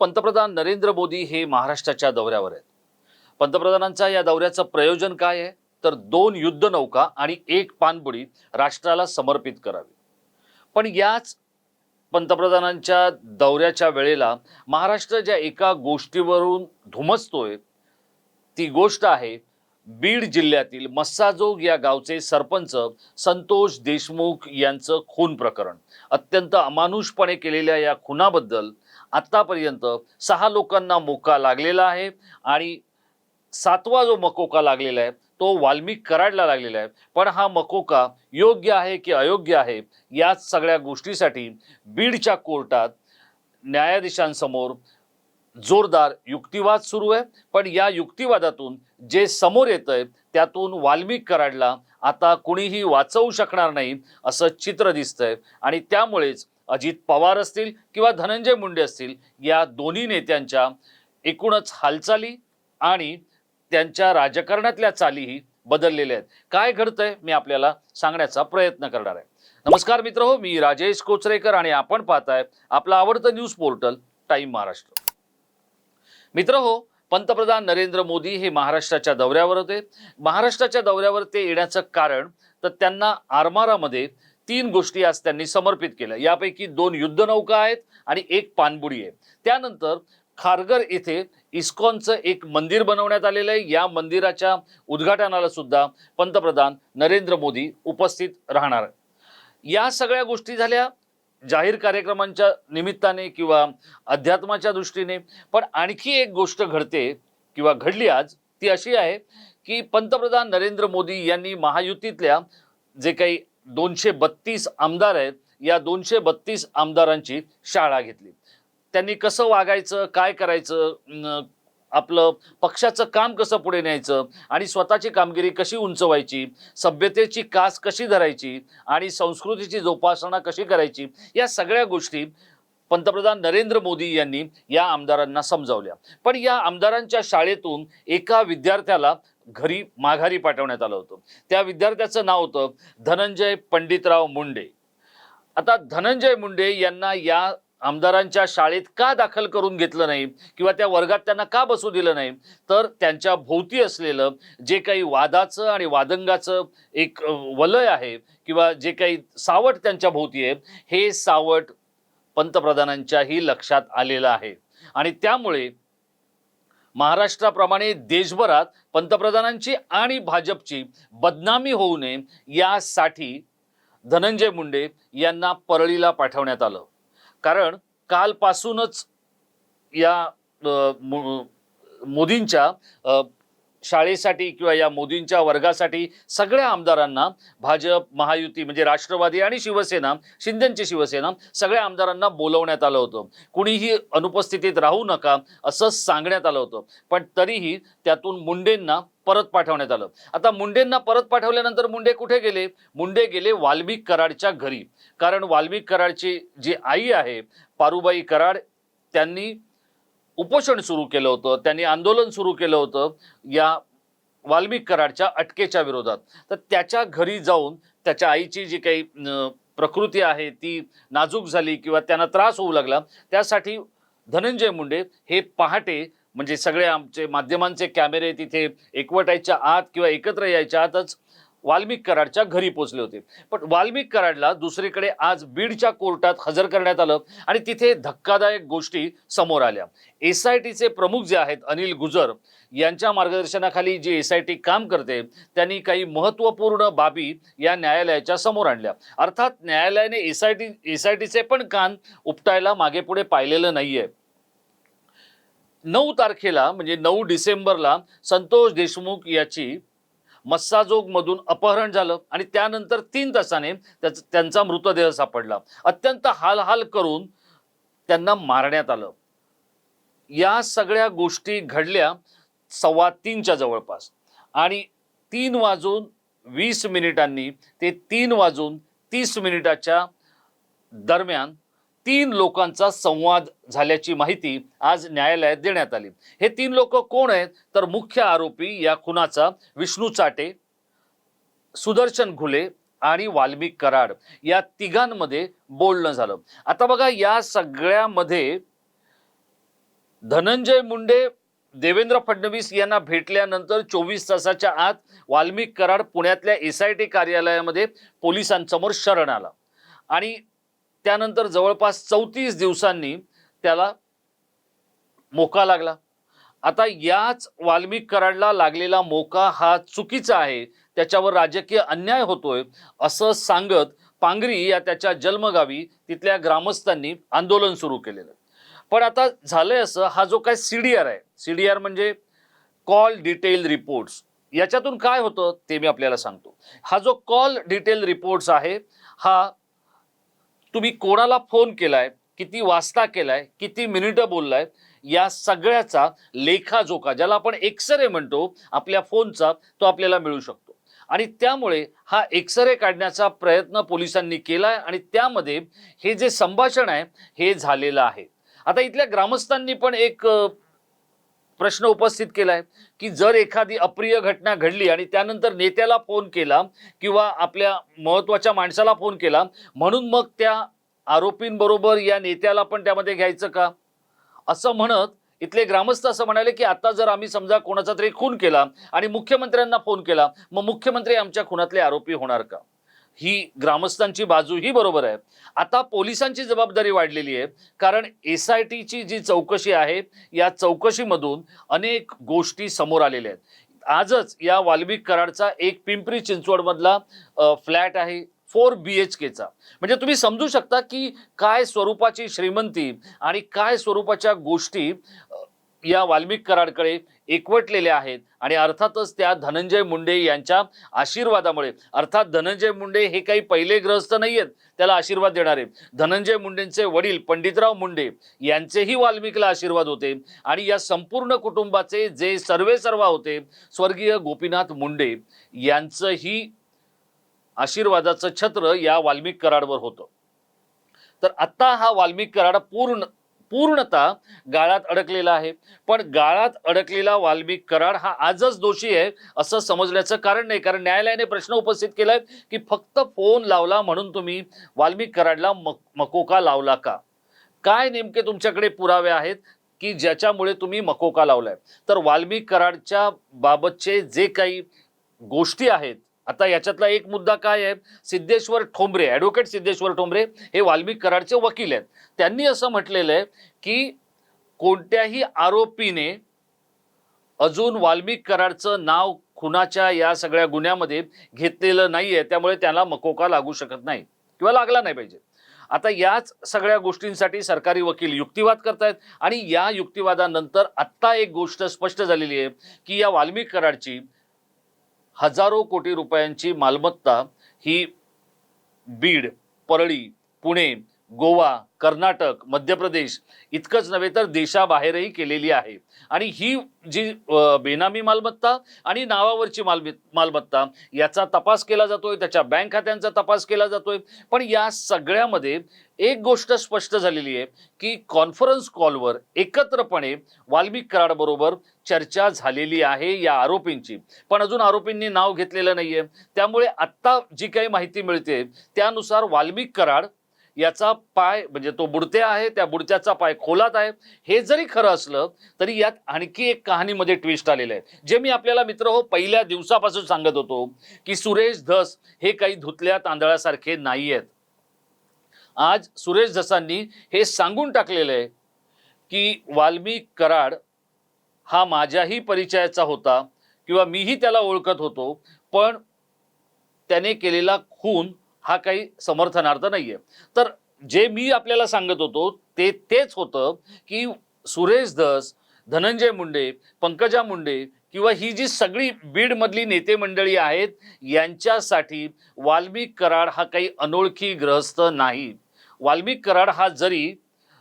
पंतप्रधान नरेंद्र मोदी हे महाराष्ट्राच्या दौऱ्यावर आहेत. पंतप्रधानांच्या या दौऱ्याचं प्रयोजन काय आहे? तर दोन युद्धनौका आणि एक पाणबुडी राष्ट्राला समर्पित करावी. पण याच पंतप्रधानांच्या दौऱ्याच्या वेळेला महाराष्ट्र ज्या एका गोष्टीवरून धुमसतोय ती गोष्ट आहे बीड जिल्ह्यातील मस्साजोग या गावचे सरपंच संतोष देशमुख यांचं खून प्रकरण. अत्यंत अमानुषपणे केलेल्या या खुनाबद्दल आत्तापर्यंत सहा लोकांना मोका लागलेला आहे आणि सातवा जो मकोका लागलेला आहे तो वाल्मिक कराडला लागलेला आहे. पण हा मकोका योग्य आहे की अयोग्य आहे याच सगळ्या गोष्टीसाठी बीडच्या कोर्टात न्यायाधीशांसमोर जोरदार युक्तिवाद सुरू आहे. पण या युक्तिवादातून जे समोर येत आहे त्यातून वाल्मिक कराडला आता कुणीही वाचवू शकणार नाही असं चित्र दिसतंय. आणि त्यामुळेच अजित पवार असतील किंवा धनंजय मुंडे असतील या दोन्ही नेत्यांच्या एकूणच हालचाली आणि त्यांच्या राजकारणातल्या चालीही बदललेल्या आहेत. काय घडतंय मी आपल्याला सांगण्याचा प्रयत्न करणार आहे. नमस्कार मित्र हो मी राजेश कोचरेकर आणि आपण पाहताय आपलं आवडतं न्यूज पोर्टल टाइम महाराष्ट्र. मित्र हो पंतप्रधान नरेंद्र मोदी हे महाराष्ट्राच्या दौऱ्यावर होते. महाराष्ट्राच्या दौऱ्यावर ते येण्याचं कारण तर त्यांना आरमारामध्ये तीन गोष्टी आज त्यांनी समर्पित केल्या. यापैकी दोन युद्धनौका आहेत आणि एक पाणबुडी आहे. त्यानंतर खारगर येथे इस्कॉनचं एक मंदिर बनवण्यात आलेलं आहे. या मंदिराच्या उद्घाटनाला सुद्धा पंतप्रधान नरेंद्र मोदी उपस्थित राहणार आहे या सगळ्या गोष्टी झाल्या जाहीर कार्यक्रमांच्या निमित्ताने किंवा अध्यात्माच्या दृष्टीने. पण आणखी एक गोष्ट घडते किंवा घडली आज ती अशी आहे की पंतप्रधान नरेंद्र मोदी यांनी महायुतीतल्या जे काही दोनशे बत्तीस आमदार आहेत या दोनशे बत्तीस आमदारांची शाळा घेतली. त्यांनी कसं वागायचं काय करायचं आपलं पक्षाचं काम कसं पुढे न्यायचं आणि स्वतःची कामगिरी कशी उंचवायची सभ्यतेची कास कशी धरायची आणि संस्कृतीची जोपासना कशी करायची या सगळ्या गोष्टी पंतप्रधान नरेंद्र मोदी यांनी या आमदारांना समजावल्या. पण या आमदारांच्या शाळेतून एका विद्यार्थ्याला घरी माघारी पाठवण्यात आलं होतं. त्या विद्यार्थ्याचं नाव होतं धनंजय पंडितराव मुंडे. आता धनंजय मुंडे यांना या आमदारांच्या शाळेत का दाखल करून घेतलं नाही किंवा त्या वर्गात त्यांना का बसू दिलं नाही तर त्यांच्या भोवती असलेलं जे काही वादाचं आणि वादंगाचं एक वलय आहे किंवा जे काही सावट त्यांच्या भोवती आहे हे सावट पंतप्रधानांच्याही लक्षात आलेलं आहे. आणि त्यामुळे महाराष्ट्राप्रमाणे देशभरात पंतप्रधानांची आणि भाजपची बदनामी होऊ नये यासाठी धनंजय मुंडे यांना परळीला पाठवण्यात आलं. कारण कालपासूनच या मोदींच्या शाळेसाठी किंवा या मोदींच्या वर्गासाठी सगळ्या आमदारांना भाजप महायुती म्हणजे राष्ट्रवादी आणि शिवसेना शिंदेची शिवसेना सगळ्या आमदारांना बोलवण्यात आलं होतं. कुणीही अनुपस्थितीत राहू नका असं सांगण्यात आलं होतं. पण तरीही त्यातून मुंडेंना परत पाठवण्यात आलं. आता मुंडेंना परत पाठवल्यानंतर मुंडे कुठे गेले? मुंडे गेले वाल्मिक कराडच्या घरी. कारण वाल्मिक कराडची जी आई आहे पारुबाई कराड त्यांनी उपोषण सुरू केलं होतं त्यांनी आंदोलन सुरू केलं होतं या वाल्मिक कराडच्या अटकेच्या विरोधात. तर त्याच्या घरी जाऊन त्याच्या आईची जी काही प्रकृती आहे ती नाजूक झाली किंवा त्यांना त्रास होऊ लागला त्यासाठी धनंजय मुंडे हे पहाटे म्हणजे सगळे आमचे माध्यमांचे कॅमेरे तिथे एकवटायच्या आत किंवा एकत्र यायच्या आतच वाल्मिक कराडच्या घरी पोचले होते. पण वाल्मिक कराडला दुसरीकडे आज बीडच्या कोर्टात हजर करण्यात आलं आणि तिथे धक्कादायक गोष्टी समोर आल्या. एस आय टीचे प्रमुख जे आहेत अनिल गुजर यांच्या मार्गदर्शनाखाली जी एस आय टी काम करते त्यांनी काही महत्त्वपूर्ण बाबी या न्यायालयाच्या समोर आणल्या. अर्थात न्यायालयाने S I T S I टीचे पण कान उपटायला मागे पुढे पाहिलेलं नाहीये. नऊ तारखेला म्हणजे नऊ डिसेंबरला संतोष देशमुख याची मस्साजोगमधून अपहरण झालं आणि त्यानंतर तीन तासाने त्याच त्यांचा मृतदेह सापडला. अत्यंत हालहाल करून त्यांना मारण्यात आलं. या सगळ्या गोष्टी घडल्या सव्वा तीनच्या जवळपास. आणि तीन वाजून वीस मिनिटांनी ते तीन वाजून तीस मिनिटाच्या दरम्यान तीन लोकांचा संवाद झाल्याची माहिती आज न्यायालयात देण्यात आली. हे तीन लोक कोण आहेत? तर मुख्य आरोपी या खुनाचा विष्णू चाटे सुदर्शन घुले आणि वाल्मिक कराड या तिघांमध्ये बोलणं झालं. आता बघा या सगळ्यामध्ये धनंजय मुंडे देवेंद्र फडणवीस यांना भेटल्यानंतर चोवीस तासाच्या आत वाल्मिक कराड पुण्यातल्या एस आय टी कार्यालयामध्ये पोलिसांसमोर शरण आला. आणि त्यानंतर जवळपास चौतीस दिवसांनी त्याला मोका लागला. आता याच वाल्मिक कराडला लागलेला मोका हा चुकीचा आहे. त्याच्यावर राजकीय अन्याय होतोय असं सांगत पांगरी या त्याच्या जन्मगावी तिथल्या ग्रामस्थांनी आंदोलन सुरू केलेलं. पण आता झालंय असं हा जो काय सी डी आर आहे सी डी आर म्हणजे कॉल डिटेल रिपोर्ट्स. याच्यातून काय होतं ते मी आपल्याला सांगतो. हा जो कॉल डिटेल रिपोर्ट्स आहे हा तुम्ही कोणाला फोन केलाय किती वाजता केलाय किती मिनिटं बोललाय या सगळ्याचा लेखाजोखा ज्याला आपण एक्सरे म्हणतो आपल्या फोनचा तो आपल्याला मिळू शकतो. आणि त्यामुळे हा एक्सरे काढण्याचा प्रयत्न पोलिसांनी केलाय आणि त्यामध्ये हे जे संभाषण आहे हे झालेलं आहे. आता इथल्या ग्रामस्थांनी पण एक प्रश्न उपस्थित केलाय की जर एखादी अप्रिय घटना घडली आणि त्यानंतर नेत्याला फोन केला किंवा आपल्या महत्त्वाच्या माणसाला फोन केला म्हणून मग त्या आरोपींबरोबर या नेत्याला पण त्यामध्ये घ्यायचं का? असं म्हणत इथले ग्रामस्थ असं म्हणाले की आता जर आम्ही समजा कोणाचा तरी खून केला आणि मुख्यमंत्र्यांना फोन केला मग मुख्यमंत्री आमच्या खुनातले आरोपी होणार का? ही ग्रामस्थांची बाजू ही बरोबर आहे. आता पोलिसांची जबाबदारी वाढलेली आहे कारण एस आय टीची जी चौकशी आहे या चौकशीमधून अनेक गोष्टी समोर आलेल्या आहेत. आजच या वाल्मिक कराडचा एक पिंपरी चिंचवडमधला फ्लॅट आहे फोर बी एच केचा म्हणजे तुम्ही समजू शकता की काय स्वरूपाची श्रीमंती आणि काय स्वरूपाच्या गोष्टी या वाल्मिक कराडकडे एकवटलेल्या आहेत. आणि अर्थातच त्या धनंजय मुंडे यांच्या आशीर्वादामुळे अर्थात धनंजय मुंडे हे काही पहिले ग्रहस्थ नाही आहेत त्याला आशीर्वाद देणारे. धनंजय मुंडेंचे वडील पंडितराव मुंडे यांचेही वाल्मिकला आशीर्वाद होते. आणि या संपूर्ण कुटुंबाचे जे सर्वे सर्वा होते स्वर्गीय गोपीनाथ मुंडे यांचंही आशीर्वादाचं छत्र या वाल्मिक कराडवर होतं. तर आत्ता हा वाल्मिक कराड पूर्ण पूर्णतः गाळात अडकलेला आहे. पण गाळात अडकलेला वाल्मिक कराड हा आजच दोषी आहे असं समजण्याचं कारण नाही. कारण न्यायालयाने प्रश्न उपस्थित केलाय की फक्त फोन लावला म्हणून तुम्ही वाल्मिक कराडला मक मकोका लावला का? काय नेमके तुमच्याकडे पुरावे आहेत की ज्याच्यामुळे तुम्ही मकोका लावलाय? तर वाल्मिक कराडच्या बाबतचे जे काही गोष्टी आहेत आता याच्यातला एक मुद्दा काय आहे? सिद्धेश्वर ठोंबरे ॲडव्होकेट सिद्धेश्वर ठोंबरे हे वाल्मिक कराडचे वकील आहेत. त्यांनी असं म्हटलेलं आहे की कोणत्याही आरोपीने अजून वाल्मिक कराडचं नाव खुनाच्या या सगळ्या गुन्ह्यामध्ये घेतलेलं नाही आहे त्यामुळे त्याला मकोका लागू शकत नाही किंवा लागला नाही पाहिजे. आता याच सगळ्या गोष्टींसाठी सरकारी वकील युक्तिवाद करतायत आणि या युक्तिवादानंतर आत्ता एक गोष्ट स्पष्ट झालेली आहे की या वाल्मिक कराडची हजारो कोटी रुपयांची मालमत्ता ही बीड परळी पुणे गोवा कर्नाटक मध्य प्रदेश इतकंच नव्हे तर देशाबाहेरही केलेली आहे. आणि ही जी बेनामी मालमत्ता आणि नावावरची माल मालमत्ता याचा तपास केला जातोय त्याच्या बँक खात्यांचा तपास केला जातोय. पण या सगळ्यामध्ये एक गोष्ट स्पष्ट झालेली आहे की कॉन्फरन्स कॉलवर एकत्रपणे वाल्मिक कराडबरोबर चर्चा झालेली आहे या आरोपींची. पण अजून आरोपींनी नाव घेतलेलं नाहीये. त्यामुळे आत्ता जी काही माहिती मिळते त्यानुसार वाल्मिक कराड याचा पाय म्हणजे तो बुडते आहे त्या बुडत्याचा पाय खोलात आहे. हे जरी खरं असलं तरी यात आणखी एक कहाणीमध्ये ट्विस्ट आलेलं आहे. जे मी आपल्याला मित्र हो पहिल्या दिवसापासून सांगत होतो की सुरेश धस हे काही धुतल्या तांदळासारखे नाही आहेत आज सुरेश धसांनी हे सांगून टाकलेलं आहे की वाल्मिक कराड हा माझ्याही परिचयाचा होता किंवा मीही त्याला ओळखत होतो पण त्याने केलेला खून हा काही समर्थनार्थ नाहीये. तर जे मी आपल्याला सांगत होतो ते तेच होतं की सुरेश धस धनंजय मुंडे पंकजा मुंडे किंवा ही जी सगळी बीडमधली नेते मंडळी आहेत यांच्यासाठी वाल्मिक कराड हा काही अनोळखी ग्रहस्थ नाही. वाल्मिक कराड हा जरी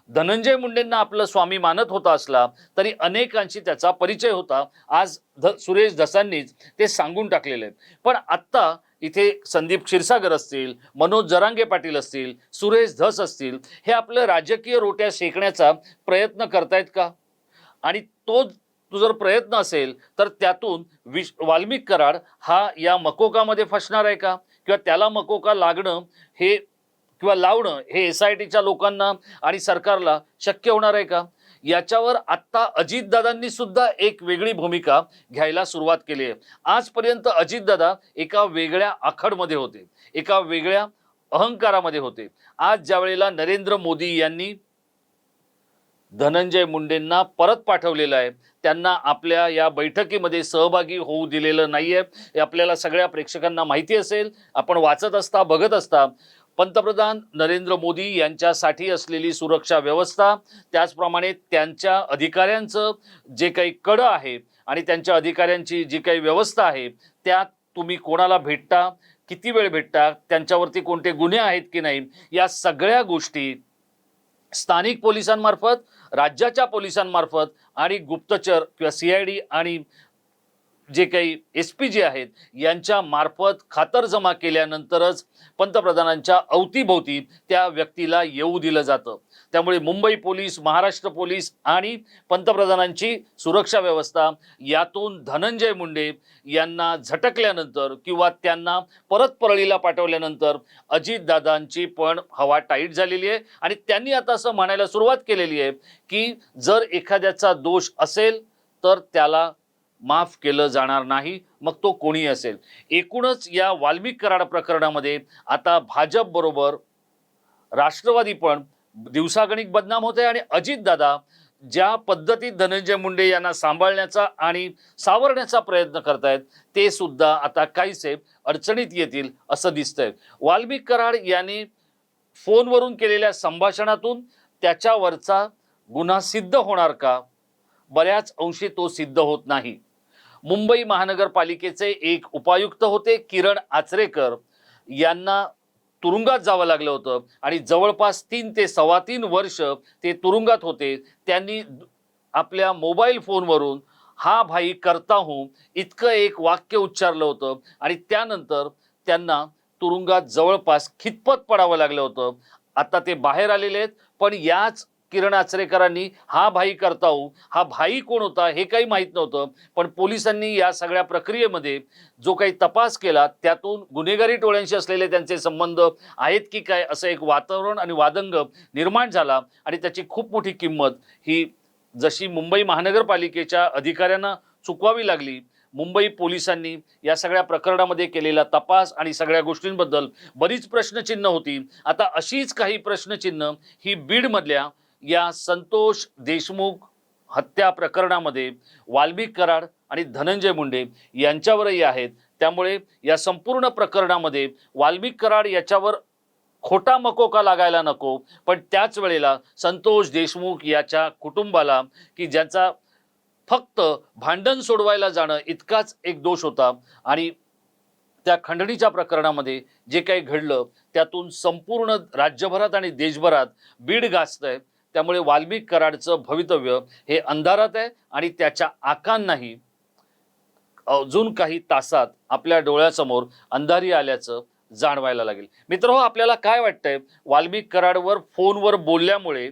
धनंजय मुंडेंना आपलं स्वामी मानत होता असला तरी अनेकांशी त्याचा परिचय होता. आज ध सुरेश धसांनीच ते सांगून टाकलेले आहेत. पण आत्ता इथे संदीप क्षीरसागर असतील मनोज जरांगे पाटील असतील सुरेश धस असतील हे आपलं राजकीय रोट्या शेकण्याचा प्रयत्न करतायत का? आणि तो जर प्रयत्न असेल तर त्यातून विश वाल्मिक कराड हा या मकोकामध्ये फसणार आहे का? किंवा त्याला मकोका लागणं हे किंवा लावणं हे एस आय टीच्या लोकांना आणि सरकारला शक्य होणार आहे का? याच्यावर आत्ता अजितदादांनी सुद्धा एक वेगळी भूमिका घ्यायला सुरुवात केली आहे. आजपर्यंत अजितदादा एका वेगळ्या आखडमध्ये होते एका वेगळ्या अहंकारामध्ये होते. आज ज्या वेळेला नरेंद्र मोदी यांनी धनंजय मुंडेंना परत पाठवलेलं आहे त्यांना आपल्या या बैठकीमध्ये सहभागी होऊ दिलेलं नाहीये. हे आपल्याला सगळ्या प्रेक्षकांना माहिती असेल आपण वाचत असता बघत असता पंतप्रधान नरेंद्र मोदी यांच्यासाठी असलेली सुरक्षा व्यवस्था त्याचप्रमाणे त्यांच्या अधिकाऱ्यांचं जे काही कडं आहे आणि त्यांच्या अधिकाऱ्यांची जी काही व्यवस्था आहे त्यात तुम्ही कोणाला भेटता किती वेळ भेटता त्यांच्यावरती कोणते गुन्हे आहेत की नाही या सगळ्या गोष्टी स्थानिक पोलिसांमार्फत राज्याच्या पोलिसांमार्फत आणि गुप्तचर किंवा सी आय डी आणि जे काही एस पी जे आहेत यांच्या मार्फत खातरजमा केल्यानंतरच पंतप्रधानांच्या अवतीभोवती त्या व्यक्तीला येऊ दिलं जातं. त्यामुळे मुंबई पोलीस महाराष्ट्र पोलीस आणि पंतप्रधानांची सुरक्षा व्यवस्था यातून धनंजय मुंडे यांना झटकल्यानंतर किंवा त्यांना परत परळीला पाठवल्यानंतर अजितदादांची पण हवा टाईट झालेली आहे. आणि त्यांनी आता असं म्हणायला सुरुवात केलेली आहे की जर एखाद्याचा दोष असेल तर त्याला माफ केलं जाणार नाही मग तो कोणी असेल. एकूणच या वाल्मिक कराड प्रकरणामध्ये आता भाजप बरोबर राष्ट्रवादी पण दिवसागणिक बदनाम होत आहे आणि अजितदादा ज्या पद्धतीत धनंजय मुंडे यांना सांभाळण्याचा आणि सावरण्याचा प्रयत्न करतायत ते सुद्धा आता काहीसे अडचणीत येतील असं दिसतंय. वाल्मिक कराड यांनी फोनवरून केलेल्या संभाषणातून त्याच्यावरचा गुन्हा सिद्ध होणार का? बऱ्याच अंशी तो सिद्ध होत नाही. मुंबई महानगरपालिकेचे एक उपायुक्त होते किरण आचरेकर. यांना तुरुंगात जावं लागलं होतं आणि जवळपास तीन ते सव्वा तीन वर्ष ते तुरुंगात होते. त्यांनी आपल्या मोबाईल फोनवरून हा भाई करता हूं इतकं एक वाक्य उच्चारलं होतं आणि त्यानंतर त्यांना तुरुंगात जवळपास खितपत पडावं लागलं होतं. आता ते बाहेर आलेले आहेत पण याच किरण आचरेकरांनी हा भाई करता हा भाई कोण होता हे काही माहीत नव्हतं पण पोलिसांनी या सगळ्या प्रक्रियेमध्ये जो काही तपास केला त्यातून गुन्हेगारी टोळ्यांशी असलेले त्यांचे संबंध आहेत की काय असं एक वातावरण आणि वादंग निर्माण झाला आणि त्याची खूप मोठी किंमत ही जशी मुंबई महानगरपालिकेच्या अधिकाऱ्यांना चुकवावी लागली मुंबई पोलिसांनी या सगळ्या प्रकरणामध्ये केलेला तपास आणि सगळ्या गोष्टींबद्दल बरीच प्रश्नचिन्ह होती. आता अशीच काही प्रश्नचिन्ह ही बीडमधल्या या संतोष देशमुख हत्या प्रकरणामध्ये वाल्मिक कराड आणि धनंजय मुंडे यांच्यावरही आहेत. त्यामुळे या संपूर्ण प्रकरणामध्ये वाल्मिक कराड याच्यावर खोटा मकोका लागायला नको. पण त्याच वेळेला संतोष देशमुख याच्या कुटुंबाला की ज्यांचा फक्त भांडण सोडवायला जाणं इतकाच एक दोष होता. आणि त्या खंडणीच्या प्रकरणामध्ये जे काही घडलं त्यातून संपूर्ण राज्यभरात आणि देशभरात बीड गाजतंय. त्यामुळे वाल्मिक कराडचं भवितव्य हे अंधारात आहे आणि त्याच्या आकांनाही अजून काही तासात आपल्या डोळ्यासमोर अंधारी आल्याचं जाणवायला लागेल. मित्र हो आपल्याला काय वाटतंय? वाल्मिक कराडवर फोनवर बोलल्यामुळे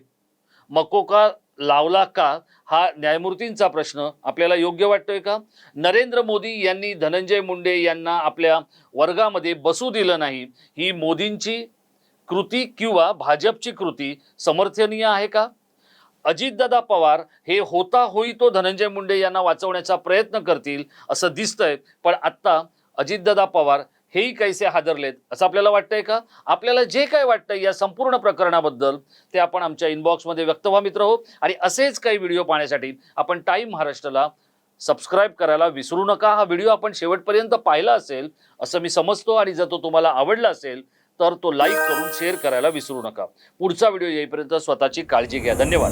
मकोका लावला का हा न्यायमूर्तींचा प्रश्न आपल्याला योग्य वाटतोय का? नरेंद्र मोदी यांनी धनंजय मुंडे यांना आपल्या वर्गामध्ये बसू दिलं नाही ही मोदींची कृती किंवा भाजपची कृती समर्थनीय आहे का? अजितदादा पवार हे होता होई तो धनंजय मुंडे यांना वाचवण्याचा प्रयत्न करतील असं दिसतंय पण आत्ता अजितदादा पवार हेही कैसे हादरलेत असं आपल्याला वाटतंय का? आपल्याला जे काय वाटतंय या संपूर्ण प्रकरणाबद्दल ते आपण आमच्या इनबॉक्समध्ये व्यक्त व्हा मित्र हो. आणि असेच काही व्हिडिओ पाहण्यासाठी आपण टाईम महाराष्ट्राला सबस्क्राईब करायला विसरू नका. हा व्हिडिओ आपण शेवटपर्यंत पाहिला असेल असं मी समजतो. आणि जर तो तुम्हाला आवडला असेल तर तो लाईक करून शेअर करायला विसरू नका. पुढचा व्हिडिओ येईपर्यंत स्वतःची काळजी घ्या. धन्यवाद.